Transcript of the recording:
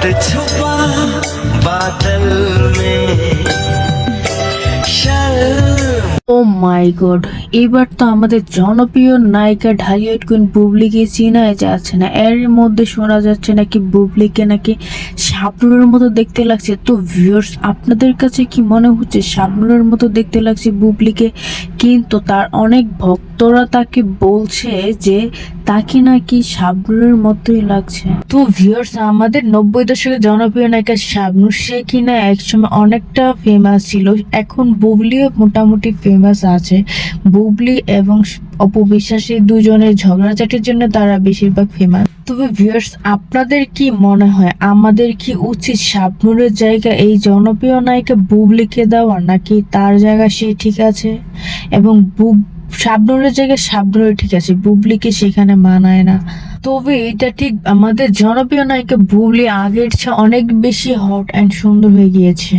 हाथ छुपा बादल में शर्म ও মাই গড এবার তো আমাদের জনপ্রিয় নায়িকা ঢালিউড কুইন বুবলিকে চিনাই যাচ্ছে না এর মধ্যে শোনা যাচ্ছে নাকি বুবলিকে নাকি শাবনুরের মতো দেখতে লাগছে তো ভিউয়ার্স আপনাদের কাছে কি মনে হচ্ছে শাবনুরের মতো দেখতে লাগছে বুবলিকে কিন্তু তার অনেক ভক্তরা তাকে বলছে যে তাকে নাকি শাবনুরের মতোই লাগছে। তো ভিউয়ার্স আমাদের নব্বই দশকের জনপ্রিয় নায়িকা শাবনুর সে কিনা একসময় অনেকটা ফেমাস ছিল। এখন বুবলিও মোটামুটি ফেমাস আছে। বুবলি এবং অপবিশ্বাস দুজনের ঝগড়াঝাটির জন্য তারা বেশিরভাগ ফেমাস তবে ভিউয়ার্স আপনাদের কি মনে হয়, আমাদের কি উচিত শাবনুরের জায়গা এই জনপ্রিয় নায়িকা বুবলিকে দেওয়া, নাকি তার জায়গা সে ঠিক আছে? এবং বুব শাবনুরের জায়গায় শাবনুরের ঠিক আছে, বুবলিকে সেখানে মানায় না। তবে এটা ঠিক আমাদের জনপ্রিয় নায়িকা বুবলি আগের চেয়ে অনেক বেশি হট অ্যান্ড সুন্দর হয়ে গিয়েছে।